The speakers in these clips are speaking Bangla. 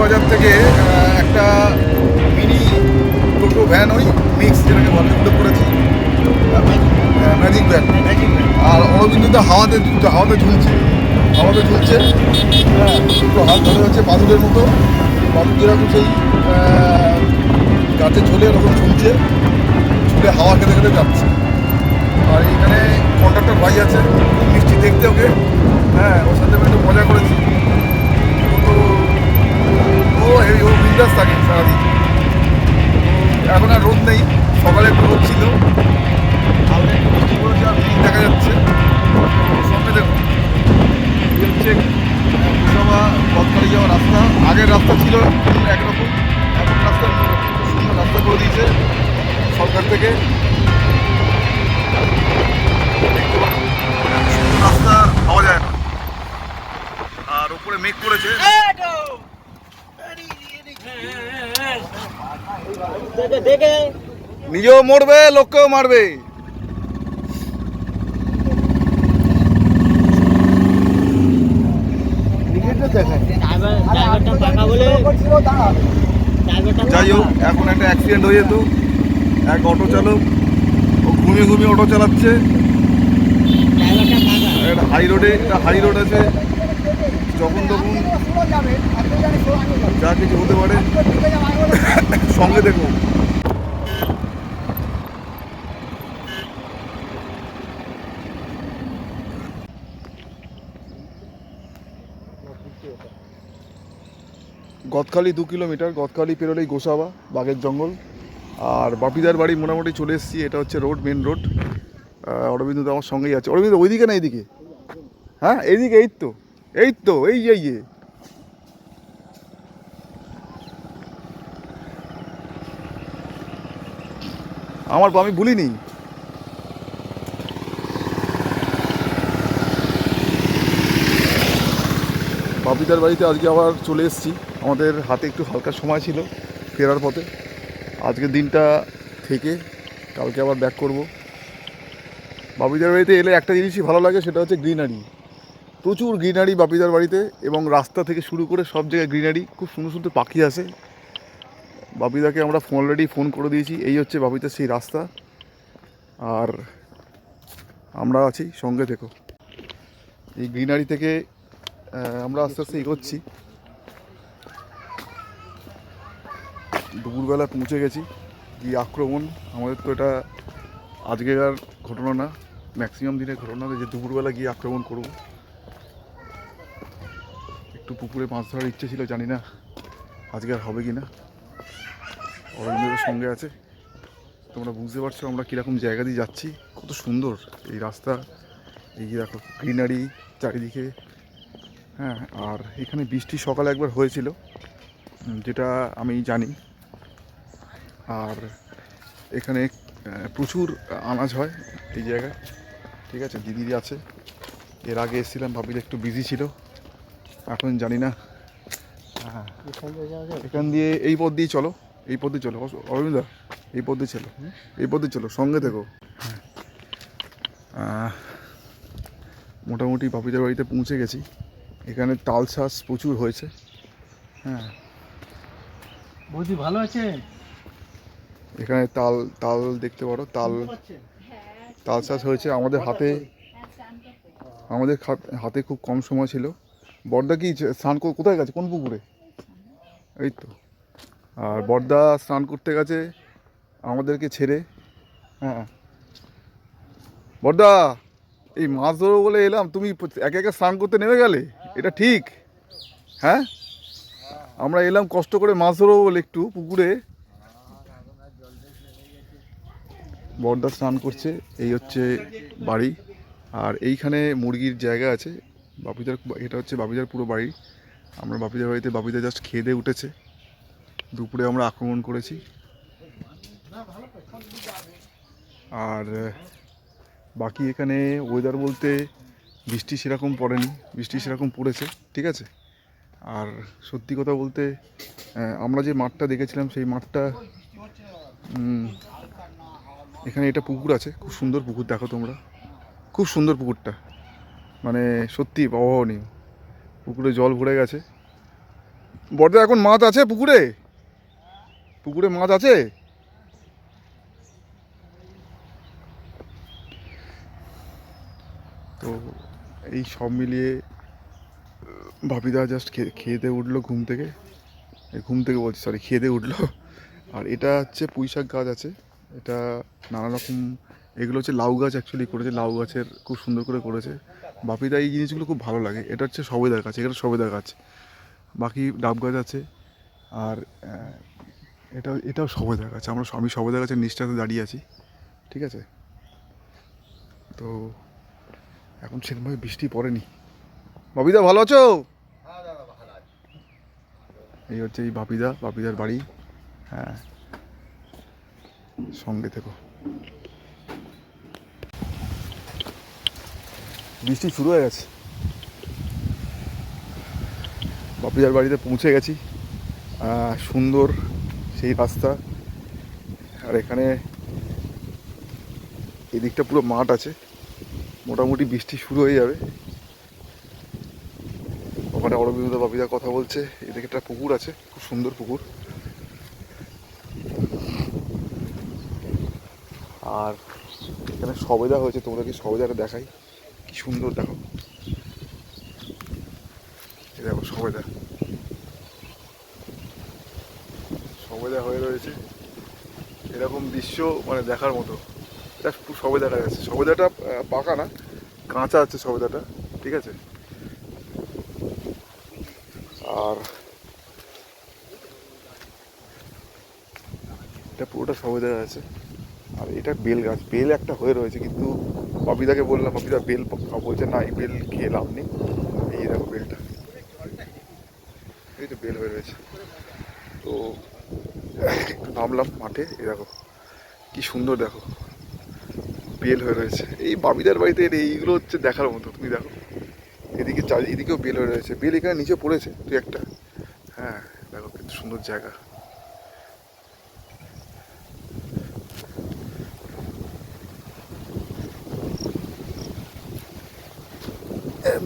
বাজার থেকে একটা মিনি টোটো ভ্যান ওই মিক্স যেটাকে বলে উল্লেখ করেছি। ম্যাজিক ভ্যান আর অরবিন্দুতে হাওয়াতে হাওয়াতে ঝুলছে। হাওয়াতে ঝুলছে। দুটো হাত ধরে হচ্ছে বাদুরের মতো। বাদুর সেই গাছে ঝুলে এরকম ঝুলছে। ঝুলে হাওয়া খেতে খেতে যাচ্ছে। আর এখানে কন্ট্রাক্টর ভাই আছে, মিষ্টি দেখতে ওকে। হ্যাঁ ওর সাথে আমি একটু মজা করেছি। ও ও বিন্দাস থাকে সারাদিন। এখন আর রোদ নেই, সকালে একটু রোদ ছিল। দেখা যাচ্ছে। সঙ্গে দেখুন কুসাবা বদকালি যাওয়ার রাস্তা। আগের রাস্তা ছিল একরকম। এখন রাস্তা সুন্দর রাস্তা করে দিয়েছে সরকার থেকে। রাস্তা পাওয়া যায় না। আর উপরে মেঘ করেছে। নিজেও মরবে লোককেও মারবে। যাই হোক এখন একটা অ্যাক্সিডেন্ট হয়ে যেত। এক অটো চালক ও ঘুমিয়ে ঘুমিয়ে অটো চালাচ্ছে। হাই রোডে একটা হাই রোড আছে। যখন তখন যা কিছু হতে পারে, সঙ্গে দেখো। গদখালি দু কিলোমিটার গদখালি পেরোলেই গোসাবা, বাঘের জঙ্গল। আর বাপিদার বাড়ি মোটামুটি চলে এসেছি, এটা হচ্ছে রোড মেন রোড অরবিন্দ তো আমার সঙ্গেই আছে। অরবিন্দ, ওইদিকে না এইদিকে? হ্যাঁ এইদিকে, এই তো এই তো এই যে। আমার আমি ভুলিনি বাপিদার বাড়িতে আজকে আবার চলে এসেছি। আমাদের হাতে একটু হালকা সময় ছিল ফেরার পথে। আজকের দিনটা থেকে কালকে আবার ব্যাক করব। বাপিদার বাড়িতে এলে একটা জিনিসই ভালো লাগে, সেটা হচ্ছে গ্রিনারি প্রচুর গ্রিনারি বাপিদার বাড়িতে এবং রাস্তা থেকে শুরু করে সব জায়গায় গ্রিনারি খুব সুন্দর সুন্দর পাখি আসে। বাপিদাকে আমরা ফোন অলরেডি ফোন করে দিয়েছি। এই হচ্ছে বাপিদার সেই রাস্তা। আর আমরা আছি, সঙ্গে থেকো। এই গ্রিনারি থেকে আমরা আস্তে আস্তে এগোচ্ছি। দুপুরবেলা পৌঁছে গেছি। কি আক্রমণ, আমাদের তো এটা আজকেকার ঘটনা না ম্যাক্সিমাম দিনের ঘটনা যে দুপুরবেলা গিয়ে আক্রমণ করব। একটু পুকুরে মাছ ধরার ইচ্ছে ছিল, জানি না আজকে আর হবে কি না অরবিন্দের সঙ্গে আছে। তোমরা বুঝতে পারছ আমরা কীরকম জায়গা দিয়ে যাচ্ছি। কত সুন্দর এই রাস্তা। এই যে দেখো গ্রিনারি চারিদিকে। হ্যাঁ আর এখানে বৃষ্টি সকালে একবার হয়েছিল যেটা আমি জানি। আর এখানে প্রচুর আনাজ হয় এই জায়গায়। ঠিক আছে দিদি আছে। এর আগে এসেছিলাম ভাবিলে একটু বিজি ছিল। এখন জানি না। হ্যাঁ এখান দিয়ে এই পথ দিয়ে চলো। এই পথ চলো অরবিন্দা এই পথ চলো এই পথ চলো সঙ্গে থেকো। আহ, মোটামুটি বাপিদের বাড়িতে পৌঁছে গেছি। এখানে তাল চাষ প্রচুর হয়েছে। হ্যাঁ। বৌদি ভালো আছে এখানে তাল তাল দেখতে পারো তাল তাল চাষ হয়েছে। আমাদের হাতে আমাদের হাতে খুব কম সময় ছিল। বর্দা কি স্নান কোথায় গেছে? কোন পুকুরে? এই তো। আর বর্দা স্নান করতে গেছে, আমাদেরকে ছেড়ে। হ্যাঁ। বর্দা, এই মাছ ধরবো বলে এলাম, তুমি একে একে স্নান করতে নেমে গেলে, এটা ঠিক। হ্যাঁ? আমরা এলাম কষ্ট করে মাছ ধরবো বলে একটু পুকুরে। বর্দা স্নান করছে, এই হচ্ছে বাড়ি। আর এইখানে মুরগির জায়গা আছে, বাপিদার, এটা হচ্ছে বাপিদার পুরো বাড়ি। আমরা বাপিদার বাড়িতে, বাপিদা জাস্ট খেয়ে দিয়ে উঠেছে। দুপুরে আমরা আক্রমণ করেছি। আর বাকি এখানে ওয়েদার বলতে বৃষ্টি সেরকম পড়েনি, বৃষ্টি সেরকম পড়েছে, ঠিক আছে? আর সত্যি কথা বলতে আমরা যে মাঠটা দেখেছিলাম, সেই মাঠটা এখানে এটা পুকুর আছে, খুব সুন্দর পুকুর, দেখো তোমরা। খুব সুন্দর পুকুরটা। মানে সত্যি অভাবনীয়। পুকুরে জল ভরে গেছে। বড়দা এখন মাছ আছে পুকুরে? পুকুরে মাছ আছে? তো এই সব মিলিয়ে, ভাবিদা জাস্ট খেয়ে দিয়ে উঠল ঘুম থেকে। ঘুম থেকে বলছি সরি খেয়ে দিয়ে উঠল। আর এটা হচ্ছে পুঁইশাক গাছ আছে। এটা নানা রকম, এগুলো হচ্ছে লাউ গাছ অ্যাকচুয়ালি করেছে। লাউ গাছের খুব সুন্দর করে করেছে। বাপিদা এই জিনিসগুলো খুব ভালো লাগে। এটা হচ্ছে সবেদা গাছ এটা সবেদা গাছ। বাকি ডাব গাছ আছে। আর এটা এটাও সবেদা কাছে আমরা আমি সবেদা কাছে নিচটাতে দাঁড়িয়ে আছি। ঠিক আছে? তো এখন সেরকমভাবে বৃষ্টি পড়েনি। বাপিদা ভালো আছো? এই হচ্ছে এই বাপিদা, বাপিদার বাড়ি। হ্যাঁ। সঙ্গে থেকো। বৃষ্টি শুরু হয়ে গেছে। বাপিদার বাড়িতে পৌঁছে গেছি। সুন্দর সেই রাস্তা। আর এখানে এদিকটা পুরো মাঠ আছে। মোটামুটি বৃষ্টি শুরু হয়ে যাবে। ওখানে অরবিন্দ বাপিদা কথা বলছে। এদিকে একটা পুকুর আছে, খুব সুন্দর পুকুর। আর এখানে সবেদা হয়েছে, তোমাদেরকে সবেদাটা দেখাই। কি সুন্দর দেখো। দেখো সবেদা। হয়ে রয়েছে এরকম দৃশ্য মানে দেখার মতো। এটা সবে দেখা যাচ্ছে সবেদাটা পাকা না। কাঁচা আছে সবেদাটা, ঠিক আছে? আর এটা পুরোটা সবেদা আছে। আর এটা বেল গাছ। বেল একটা হয়ে রয়েছে, কিন্তু বাপিদাকে বললাম, বাপিদা, বেল বলছে, না, এই বেল খেয়ে লাভ নেই এই দেখো বেলটা এই তো বেল হয়ে রয়েছে তো একটু নামলাম মাঠে। এই দেখো, কি সুন্দর দেখো, বেল হয়ে রয়েছে। এই বাবিদার বাড়িতে এইগুলো হচ্ছে দেখার মতো, তুমি দেখো। এদিকে চারি, এদিকেও বেল হয়ে রয়েছে। বেল এখানে নিচে পড়েছে তুই একটা। হ্যাঁ দেখো কিন্তু সুন্দর জায়গা।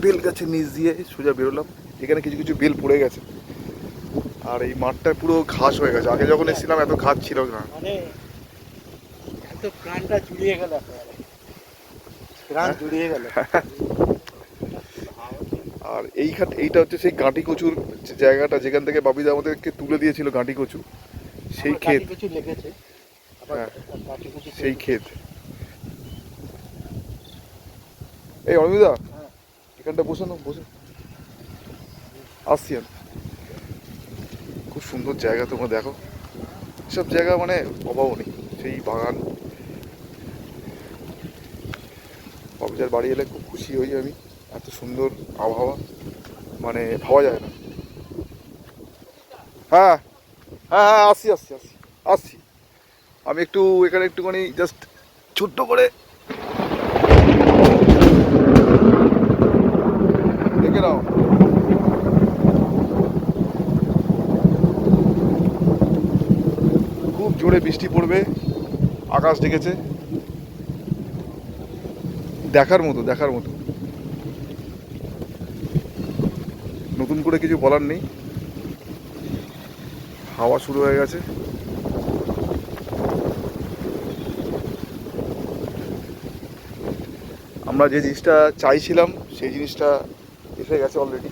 বেল গাছের নিচ দিয়ে সোজা বেরোলাম। এখানে কিছু কিছু বেল পড়ে গেছে। আর এই মাঠটা পুরো ঘাস হয়ে গেছে। আগে যখন এসেছিলাম এত ঘাস ছিল না। মানে এত প্রাণটা জুড়িয়ে গেল। প্রাণ জুড়িয়ে গেল। আর এইখান এইটা হচ্ছে সেই গাঁটি কচুর জায়গাটা যেখান থেকে বাবিদা আমাদেরকে তুলে দিয়েছিল গাঁটি কচু সেই ক্ষেত। কিছু লেগেছে। আবার হ্যাঁ। সেই ক্ষেত। এই অমিতা হ্যাঁ। এখানটা বসে না বসে। আসছি আমি। খুব সুন্দর জায়গা তোমরা দেখো। সব জায়গা মানে অভাব নেই। সেই বাগান। বাবুজার বাড়ি এলে খুব খুশি হই আমি। এত সুন্দর আবহাওয়া। মানে ভাবা যায় না। হ্যাঁ হ্যাঁ হ্যাঁ আসছি আসছি আসছি আসছি। আমি একটু এখানে একটুখানি জাস্ট ছোট্ট করে দেখে নাও জোরে বৃষ্টি পড়বে, আকাশ ডেকেছে। দেখার মতো দেখার মতো। নতুন করে কিছু বলার নেই। হাওয়া শুরু হয়ে গেছে। আমরা যে জিনিসটা চাইছিলাম, সেই জিনিসটা এসে গেছে অলরেডি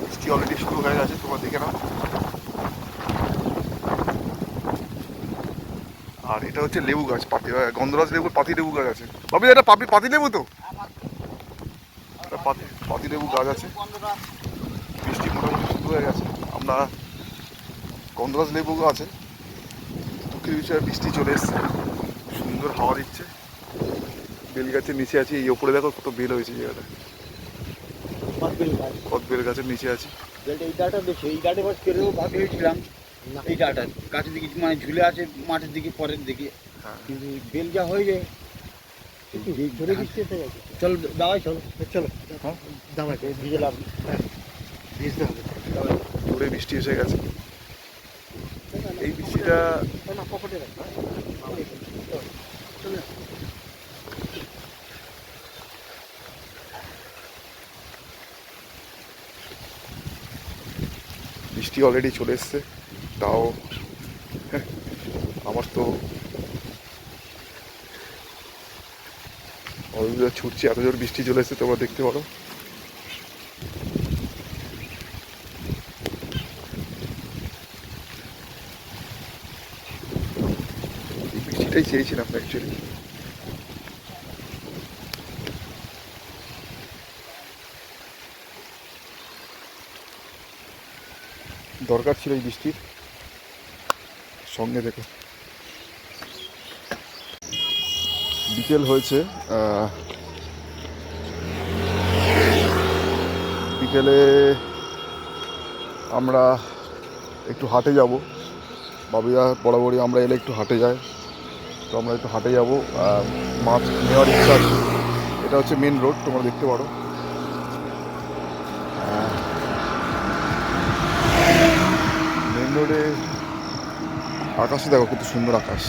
বৃষ্টি অলরেডি শুরু হয়ে গেছে। দেখে আর এটা হচ্ছে লেবু গাছ, পাতি গন্ধরাজ লেবুর পাতি লেবু গাছ আছে। ভাবি, এটা পাপি, পাতি লেবু তো? পাতি পাতি লেবু গাছ আছে। বৃষ্টি মোটামুটি শুরু হয়ে গেছে। আমরা গন্ধরাজ লেবু আছে। দুঃখের বিষয়ে, বৃষ্টি চলে এসছে। সুন্দর হাওয়া দিচ্ছে। বেল গাছের নিচে আছি, এই ওপরে দেখো কত বেল হয়েছে জায়গাটা। পাঁচবিল গাছ। কত বেল গাছের নিচে আছি। বেলটা এই ডাটা দেখছি এই ডাটে বাস কেড়েও ভাগ হয়েছিলাম এই ডাটা গাছের দিকে মানে ঝুলে আছে মাঠের দিকে পরের দিকে। হ্যাঁ। কিন্তু বেল যা হয়ে যায় ধরে গেছে চল দাওয়াই চলো চলো। হ্যাঁ? দাওয়াই ভিজে লাভ নেই। ভিজতে হবে। জোরে বৃষ্টি এসে গেছে। এই বৃষ্টিটা না পকেটে রাখ। বৃষ্টি অলরেডি চলে এসছে, তাও আমার তো অলরেডি ছুটছি, এত জোর বৃষ্টি চলে এসছে, তোমরা দেখতে পারো। বৃষ্টিটাই চেয়েছিলাম অ্যাকচুয়ালি দরকার ছিল এই বৃষ্টির। সঙ্গে দেখো। বিকেল হয়েছে বিকেলে আমরা একটু হাটে যাব। বাবুয়া বরাবরই আমরা এলে একটু হাটে যাই। তো আমরা একটু হাটে যাব মাছ নেওয়ার ইচ্ছা আছে। এটা হচ্ছে মেন রোড তোমরা দেখতে পারো। রোডে আকাশে দেখো কত সুন্দর আকাশ।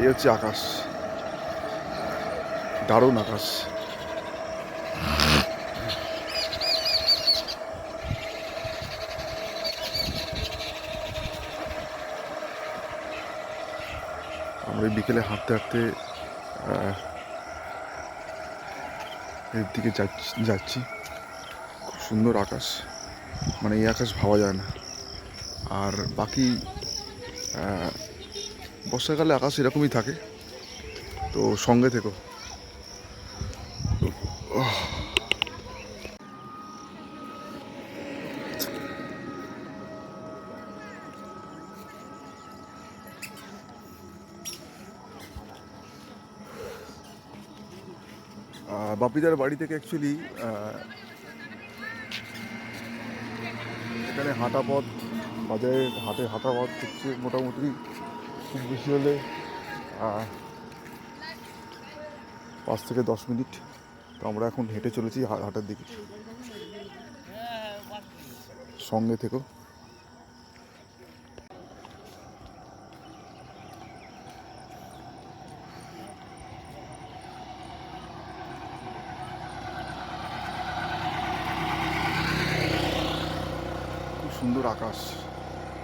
এই হচ্ছে আকাশ। দারুণ আকাশ। আমরা বিকেলে হাঁটতে হাঁটতে এর দিকে যাচ্ছি। খুব সুন্দর আকাশ। মানে এই আকাশ ভাবা যায় না। আর বাকি বর্ষাকালে আকাশ এরকমই থাকে। তো সঙ্গে থেকো। বাপিদার বাড়ি থেকে অ্যাকচুয়ালি এখানে হাঁটা পথ বাজারে হাটে হাঁটা পথ হচ্ছে মোটামুটি খুব বেশি হলে পাঁচ থেকে দশ মিনিট। তো আমরা এখন হেঁটে চলেছি হাটের দিকে। সঙ্গে থেকো। সুন্দর আকাশ।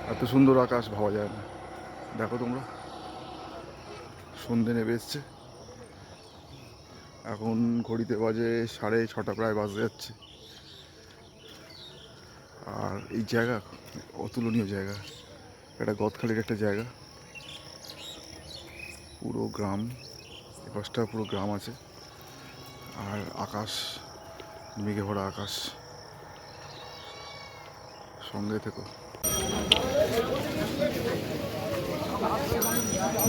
এত সুন্দর আকাশ ভাবা যায় না। দেখো তোমরা, সন্ধে নেমে এসছে। এখন ঘড়িতে বাজে সাড়ে ছটা, প্রায় বাজে যাচ্ছে। আর এই জায়গা অতুলনীয় জায়গা। এটা গদখালির একটা জায়গা। পুরো গ্রাম, এ পাশটা পুরো গ্রাম আছে। আর আকাশ, মেঘে ভরা আকাশ। সঙ্গে থেকো।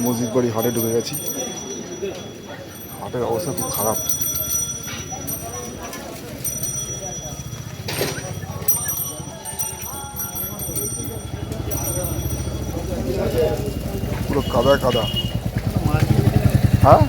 মসজিদ বাড়ি হাটে ঢুকে গেছি। হাটের অবস্থা খুব খারাপ। পুরো কাদা কাদা। হ্যাঁ?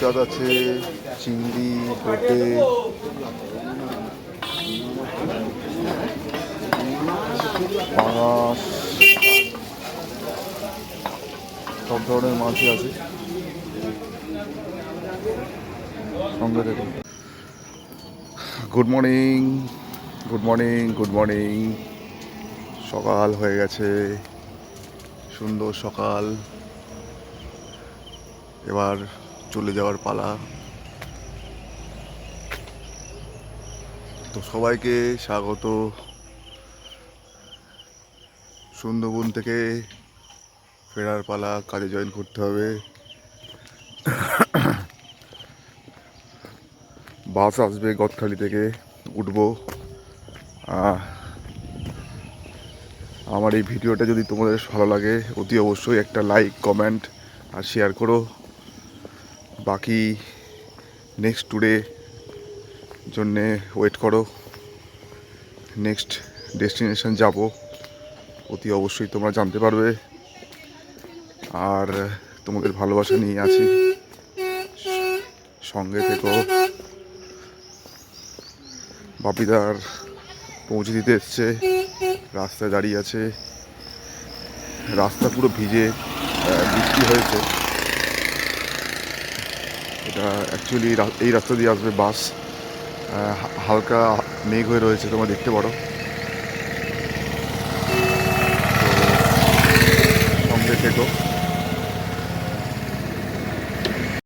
রূপচাঁদ আছে, চিংড়ি পাঙাশ সব ধরনের মাছই আছে। Good morning good morning good morning. সকাল হয়ে গেছে। সুন্দর সকাল। এবার চলে যাওয়ার পালা। তো সবাইকে স্বাগত। সুন্দরবন থেকে ফেরার পালা, কাজে জয়েন করতে হবে। বাস আসবে গদখালি থেকে, উঠবো। আমার এই ভিডিওটা যদি তোমাদের ভালো লাগে, অতি অবশ্যই একটা লাইক কমেন্ট আর শেয়ার করো। বাকি নেক্সট টুডে জন্যে ওয়েট করো। নেক্সট ডেস্টিনেশন যাব, অতি অবশ্যই তোমরা জানতে পারবে। আর তোমাদের ভালোবাসা নিয়ে আছি। সঙ্গে থেকো। বাপিদার পৌঁছে দিতে এসছে। রাস্তায় দাঁড়িয়ে আছে। রাস্তা পুরো ভিজে বৃষ্টি হয়েছে। অ্যাকচুয়ালি এই রাস্তা দিয়ে আসবে বাস। হালকা মেঘ হয়ে রয়েছে তোমরা দেখতে পারো।